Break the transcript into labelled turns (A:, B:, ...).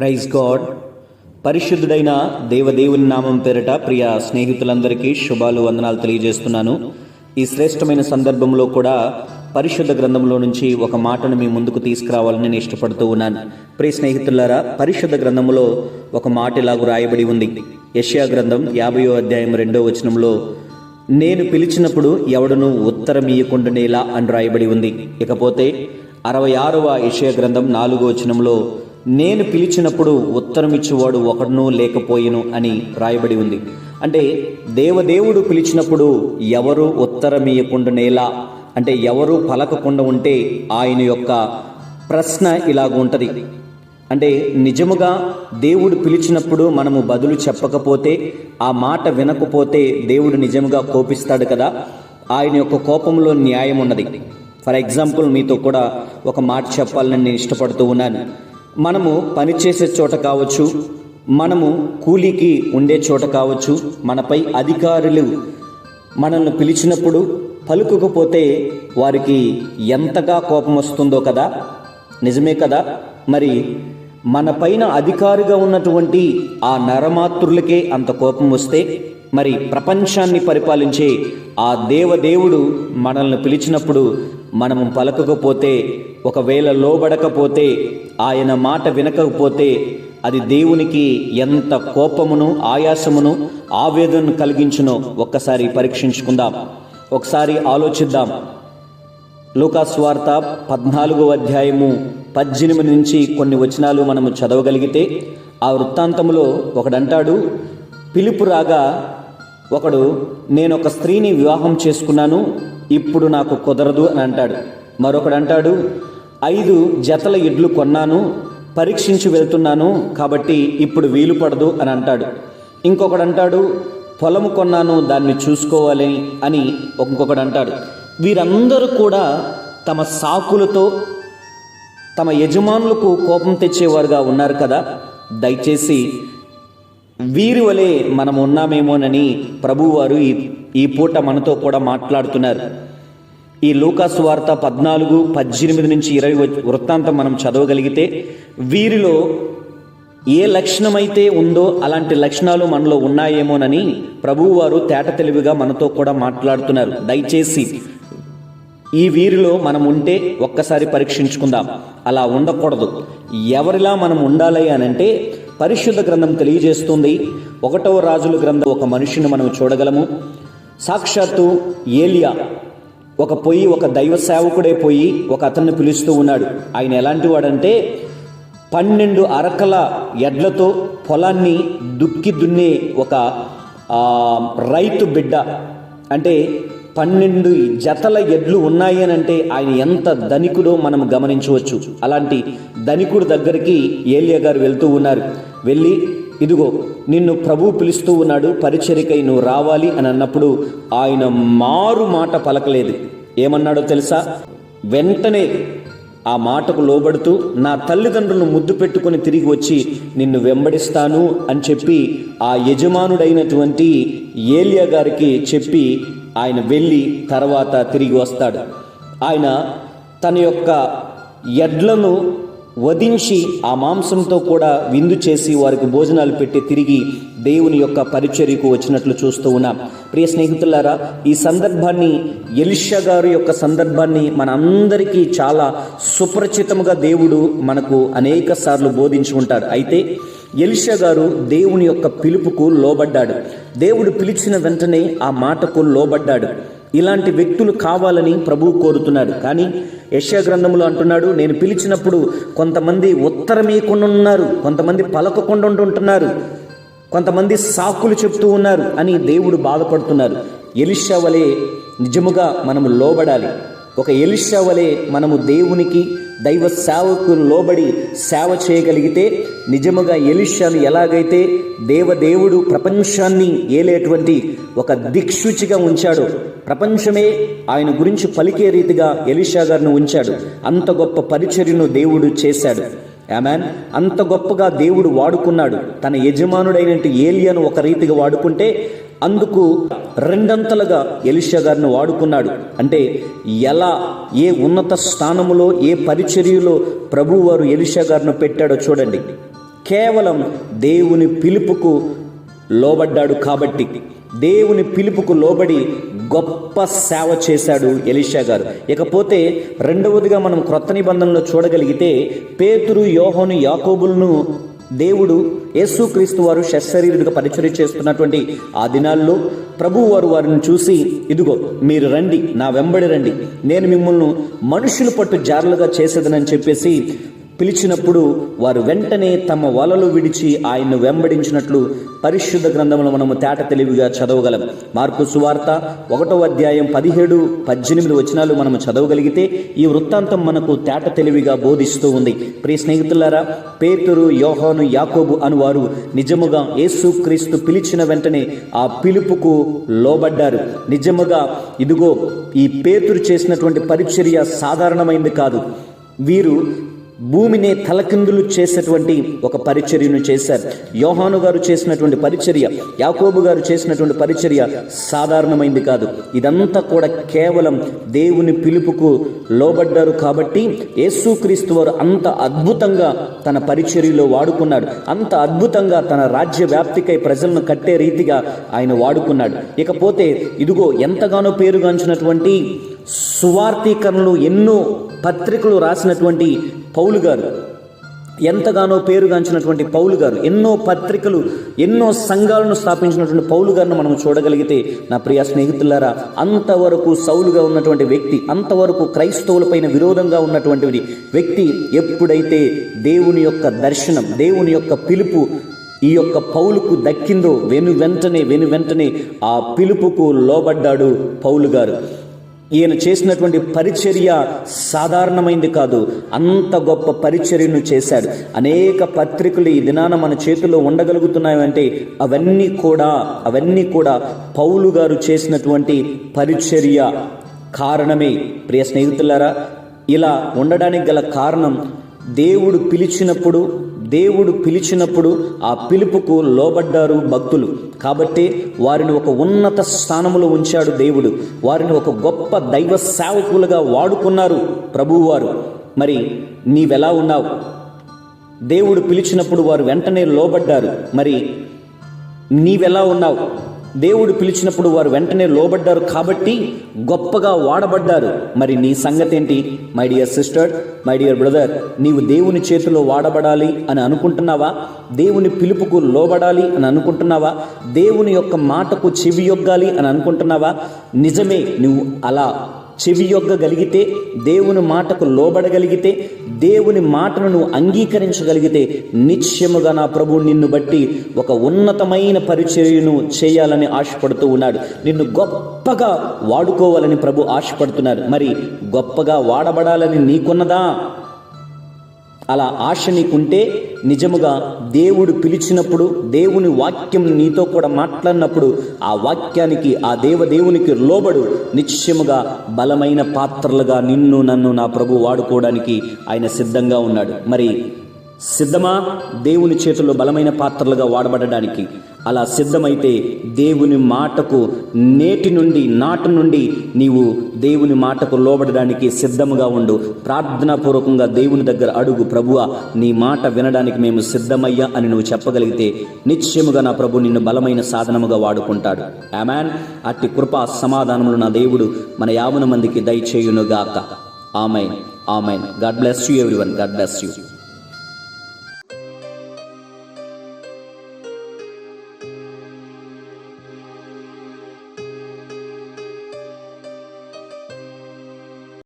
A: Praise God. పరిశుద్ధుడైన దేవదేవుని నామం పేరిట ప్రియ స్నేహితులందరికీ శుభాలు వందనాలు తెలియజేస్తున్నాను. ఈ శ్రేష్టమైన సందర్భంలో కూడా పరిశుద్ధ గ్రంథంలో నుంచి ఒక మాటను మీ ముందుకు తీసుకురావాలని నేను ఇష్టపడుతూ ఉన్నాను. ప్రియ స్నేహితులారా పరిశుద్ధ గ్రంథంలో ఒక మాట ఇలాగూ రాయబడి ఉంది. యష్యా గ్రంథం యాభయో అధ్యాయం రెండో వచనంలో నేను పిలిచినప్పుడు ఎవడను ఉత్తరం ఇయ్యకుండానేలా అని రాయబడి ఉంది. ఇకపోతే అరవై ఆరవ యషయ గ్రంథం నాలుగో వచనంలో నేను పిలిచినప్పుడు ఉత్తరం ఒకడునూ ఒకడును లేకపోయెను అని రాయబడి ఉంది. అంటే దేవదేవుడు పిలిచినప్పుడు ఎవరు ఉత్తరం ఇయ్యకుండానేలా అంటే ఎవరు పలకకుండా ఉంటే ఆయన యొక్క ప్రశ్న ఇలాగ ఉంటుంది. అంటే నిజముగా దేవుడు పిలిచినప్పుడు మనము బదులు చెప్పకపోతే ఆ మాట వినకపోతే దేవుడు నిజముగా కోపిస్తాడు కదా? ఆయన యొక్క కోపంలో న్యాయం ఉన్నది ఫర్ ఎగ్జాంపుల్ మీతో కూడా ఒక మాట చెప్పాలని నేను ఇష్టపడుతూ ఉన్నాను. మనము పనిచేసే చోట కావచ్చు మనము కూలీకి ఉండే చోట కావచ్చు మనపై అధికారులు మనల్ని పిలిచినప్పుడు పలుకుకపోతే వారికి ఎంతగా కోపం వస్తుందో కదా? నిజమే కదా? మరి మన పైన అధికారిగా ఉన్నటువంటి ఆ నరమాతృలకే అంత కోపం వస్తే మరి ప్రపంచాన్ని పరిపాలించే ఆ దేవదేవుడు మనల్ని పిలిచినప్పుడు మనము పలకకపోతే ఒకవేళ లోబడకపోతే ఆయన మాట వినకపోతే అది దేవునికి ఎంత కోపమును ఆయాసమును ఆవేదనను కలిగించునో ఒక్కసారి పరీక్షించుకుందాం. ఒకసారి ఆలోచిద్దాం. లోకాస్వార్త పద్నాలుగో అధ్యాయము పద్దెనిమిది నుంచి కొన్ని వచనాలు మనము చదవగలిగితే ఆ వృత్తాంతములో ఒకడంటాడు పిలుపు రాగా ఒకడు నేను ఒక స్త్రీని వివాహం చేసుకున్నాను ఇప్పుడు నాకు కుదరదు అని అంటాడు. మరొకడు అంటాడు ఐదు జతల ఇడ్లు కొన్నాను పరీక్షించి వెళ్తున్నాను కాబట్టి ఇప్పుడు వీలు పడదు అని అంటాడు. ఇంకొకడు అంటాడు పొలము కొన్నాను దాన్ని చూసుకోవాలి అని ఇంకొకడు అంటాడు. వీరందరూ కూడా తమ సాకులతో తమ యజమానులకు కోపం తెచ్చేవారుగా ఉన్నారు కదా. దయచేసి వీరి వలె మనం ఉన్నామేమోనని ప్రభువారు ఈ ఈ పూట మనతో కూడా మాట్లాడుతున్నారు. ఈ లూకాసు వార్త పద్నాలుగు పద్దెనిమిది నుంచి ఇరవై వృత్తాంతం మనం చదవగలిగితే వీరిలో ఏ లక్షణమైతే ఉందో అలాంటి లక్షణాలు మనలో ఉన్నాయేమోనని ప్రభువారు తేట తెలివిగా మనతో కూడా మాట్లాడుతున్నారు. దయచేసి ఈ వీరిలో మనం ఉంటే ఒక్కసారి పరీక్షించుకుందాం. అలా ఉండకూడదు. ఎవరిలా మనం ఉండాలి అని అంటే పరిశుద్ధ గ్రంథం తెలియజేస్తుంది. ఒకటవ రాజుల గ్రంథం ఒక మనిషిని మనం చూడగలము. సాక్షాత్తు ఏలియా ఒక పొయ్యి ఒక దైవ సేవకుడే పోయి ఒక అతన్ని పిలుస్తూ ఉన్నాడు. ఆయన ఎలాంటి వాడంటే పన్నెండు అరకల ఎడ్లతో పొలాన్ని దుక్కి దున్నే ఒక రైతు బిడ్డ. అంటే పన్నెండు జతల ఎడ్లు ఉన్నాయి అని అంటే ఆయన ఎంత ధనికుడో మనం గమనించవచ్చు. అలాంటి ధనికుడు దగ్గరికి ఏలియా గారు వెళ్తూ ఉన్నారు. వెళ్ళి ఇదిగో నిన్ను ప్రభు పిలుస్తూ ఉన్నాడు పరిచరికై నువ్వు రావాలి అని అన్నప్పుడు ఆయన మారు మాట పలకలేదు. ఏమన్నాడో తెలుసా? వెంటనే ఆ మాటకు లోబడుతూ నా తల్లిదండ్రులను ముద్దు పెట్టుకుని తిరిగి వచ్చి నిన్ను వెంబడిస్తాను అని చెప్పి ఆ యజమానుడైనటువంటి ఏలియా గారికి చెప్పి ఆయన వెళ్ళి తర్వాత తిరిగి వస్తాడు. ఆయన తన యొక్క ఎడ్లను వధించి ఆ మాంసంతో కూడా విందు చేసి వారికి భోజనాలు పెట్టి తిరిగి దేవుని యొక్క పరిచర్యకు వచ్చినట్లు చూస్తూ ఉన్నాం. ప్రియ స్నేహితులారా ఈ సందర్భాన్ని ఎలిషా గారి యొక్క సందర్భాన్ని మన అందరికీ చాలా సుపరిచితముగా దేవుడు మనకు అనేక సార్లు బోధించి ఉంటాడు. అయితే ఎలిషా గారు దేవుని యొక్క పిలుపుకు లోబడ్డాడు. దేవుడు పిలిచిన వెంటనే ఆ మాటకు లోబడ్డాడు. ఇలాంటి వ్యక్తులు కావాలని ప్రభువు కోరుతున్నాడు. కానీ యశ్యా గ్రంథంలో అంటున్నాడు నేను పిలిచినప్పుడు కొంతమంది ఉత్తరమీయకుండా ఉన్నారు కొంతమంది పలకకుండా ఉంటున్నారు కొంతమంది సాకులు చెప్తూ ఉన్నారు అని దేవుడు బాధపడుతున్నారు. ఎలిషా వలె నిజముగా మనము లోబడాలి. ఒక ఎలిషా వలె మనము దేవునికి దైవ సేవకు లోబడి సేవ చేయగలిగితే నిజముగా ఎలిషాను ఎలాగైతే దేవదేవుడు ప్రపంచాన్ని ఏలేటువంటి ఒక దిక్సూచిగా ఉంచాడో ప్రపంచమే ఆయన గురించి పలికే రీతిగా ఎలిషా గారిని ఉంచాడు. అంత గొప్ప పరిచర్యను దేవుడు చేశాడు. ఆమెన్. అంత గొప్పగా దేవుడు వాడుకున్నాడు. తన యజమానుడైన ఏలియాను ఒక రీతిగా వాడుకుంటే అందుకు రెండంతలుగా ఎలిషా గారిని వాడుకున్నాడు. అంటే ఎలా ఏ ఉన్నత స్థానములో ఏ పరిచర్యలో ప్రభువారు ఎలిషా గారిని పెట్టాడో చూడండి. కేవలం దేవుని పిలుపుకు లోబడ్డాడు కాబట్టి దేవుని పిలుపుకు లోబడి గొప్ప సేవ చేశాడు ఎలిషా గారు. ఇకపోతే రెండవదిగా మనం క్రొత్త నిబంధనలో చూడగలిగితే పేతురు యోహోను యాకోబులను దేవుడు యేసుక్రీస్తు వారు శరీరుడిగా పరిచయం చేస్తున్నటువంటి ఆ దినాల్లో ప్రభువు వారు వారిని చూసి ఇదిగో మీరు రండి నా వెంబడి రండి. నేను మిమ్మల్ని మనుషులు పట్టు జారులుగా చేసేదనని చెప్పేసి పిలిచినప్పుడు వారు వెంటనే తమ వలలు విడిచి ఆయన్ను వెంబడించినట్లు పరిశుద్ధ గ్రంథంలో మనము తేట తెలివిగా చదవగలం. మార్పు సువార్త ఒకటో అధ్యాయం పదిహేడు పద్దెనిమిది వచనాలు మనము చదవగలిగితే ఈ వృత్తాంతం మనకు తేట తెలివిగా బోధిస్తూ ఉంది. ప్రియ స్నేహితులారా పేతురు యోహాను యాకోబు అనువారు నిజముగా యేసుక్రీస్తు పిలిచిన వెంటనే ఆ పిలుపుకు లోబడ్డారు. నిజముగా ఇదిగో ఈ పేతురు చేసినటువంటి పరిచర్య సాధారణమైంది కాదు. వీరు భూమిని తలకిందులు చేసినటువంటి ఒక పరిచర్యను చేశారు. యోహాను గారు చేసినటువంటి పరిచర్య యాకోబు గారు చేసినటువంటి పరిచర్య సాధారణమైంది కాదు. ఇదంతా కూడా కేవలం దేవుని పిలుపుకు లోబడ్డారు కాబట్టి యేసుక్రీస్తు వారు అంత అద్భుతంగా తన పరిచర్యలో వాడుకున్నాడు. అంత అద్భుతంగా తన రాజ్య వ్యాప్తికై ప్రజలను కట్టే రీతిగా ఆయన వాడుకున్నాడు. ఇకపోతే ఇదిగో ఎంతగానో పేరుగాంచినటువంటి సువార్థీకరణలు ఎన్నో పత్రికలు రాసినటువంటి పౌలు గారు ఎంతగానో పేరుగాంచినటువంటి పౌలు గారు ఎన్నో పత్రికలు ఎన్నో సంఘాలను స్థాపించినటువంటి పౌలు గారిని మనం చూడగలిగితే నా ప్రియ స్నేహితులారా అంతవరకు సౌలుగా ఉన్నటువంటి వ్యక్తి అంతవరకు క్రైస్తవులపైన విరోధంగా ఉన్నటువంటి వ్యక్తి ఎప్పుడైతే దేవుని యొక్క దర్శనం దేవుని యొక్క పిలుపు ఈ యొక్క పౌలుకు దక్కిందో వెను వెంటనే వెను వెంటనే ఆ పిలుపుకు లోబడ్డాడు పౌలు గారు. ఈయన చేసినటువంటి పరిచర్య సాధారణమైంది కాదు. అంత గొప్ప పరిచర్యను చేశాడు. అనేక పత్రికలు ఈ దినాన మన చేతిలో ఉండగలుగుతున్నాయంటే అవన్నీ కూడా అవన్నీ కూడా పౌలు గారు చేసినటువంటి పరిచర్య కారణమే. ప్రియ స్నేహితులారా ఇలా ఉండడానికి గల కారణం దేవుడు పిలిచినప్పుడు దేవుడు పిలిచినప్పుడు ఆ పిలుపుకు లోబడ్డారు భక్తులు. కాబట్టి వారిని ఒక ఉన్నత స్థానములో ఉంచాడు దేవుడు. వారిని ఒక గొప్ప దైవ సేవకులుగా వాడుకున్నారు ప్రభువువారు. మరి నీవెలా ఉన్నావు? దేవుడు పిలిచినప్పుడు వారు వెంటనే లోబడ్డారు. మరి నీవెలా ఉన్నావు? దేవుడు పిలిచినప్పుడు వారు వెంటనే లోబడ్డారు కాబట్టి గొప్పగా వాడబడ్డారు. మరి నీ సంగతి ఏంటి my dear sister my dear brother నీవు దేవుని చేతిలో వాడబడాలి అని అనుకుంటున్నావా? దేవుని పిలుపుకు లోబడాలి అని అనుకుంటున్నావా? దేవుని యొక్క మాటకు చెవి యొగ్గాలి అని అనుకుంటున్నావా? నిజమే నువ్వు అలా చెవి యొగ్గగలిగితే దేవుని మాటకు లోబడగలిగితే దేవుని మాటను నువ్వు అంగీకరించగలిగితే నిశ్చయముగా నా ప్రభు నిన్ను బట్టి ఒక ఉన్నతమైన పరిచర్యను చేయాలని ఆశపడుతూ ఉన్నాడు. నిన్ను గొప్పగా వాడుకోవాలని ప్రభు ఆశపడుతున్నారు. మరి గొప్పగా వాడబడాలని నీకున్నదా? అలా ఆశ నీకుంటే నిజముగా దేవుడు పిలిచినప్పుడు దేవుని వాక్యం నీతో కూడా మాట్లాడినప్పుడు ఆ వాక్యానికి ఆ దేవదేవునికి లోబడు. నిశ్చయముగా బలమైన పాత్రలుగా నిన్ను నన్ను నా ప్రభు వాడుకోవడానికి ఆయన సిద్ధంగా ఉన్నాడు. మరి సిద్ధమా? దేవుని చేతుల్లో బలమైన పాత్రలుగా వాడబడడానికి. అలా సిద్ధమైతే దేవుని మాటకు నేటి నుండి నాటు నుండి నీవు దేవుని మాటకు లోబడడానికి సిద్ధముగా ఉండు. ప్రార్థనాపూర్వకంగా దేవుని దగ్గర అడుగు ప్రభువా నీ మాట వినడానికి మేము సిద్ధమయ్యా అని నువ్వు చెప్పగలిగితే నిశ్చయముగా నా ప్రభు నిన్ను బలమైన సాధనముగా వాడుకుంటాడు. ఆమెన్. అట్టి కృపా సమాధానములు నా దేవుడు మన యావన మందికి దయచేయునుగాక. Amen. Amen. God bless you everyone. God bless you.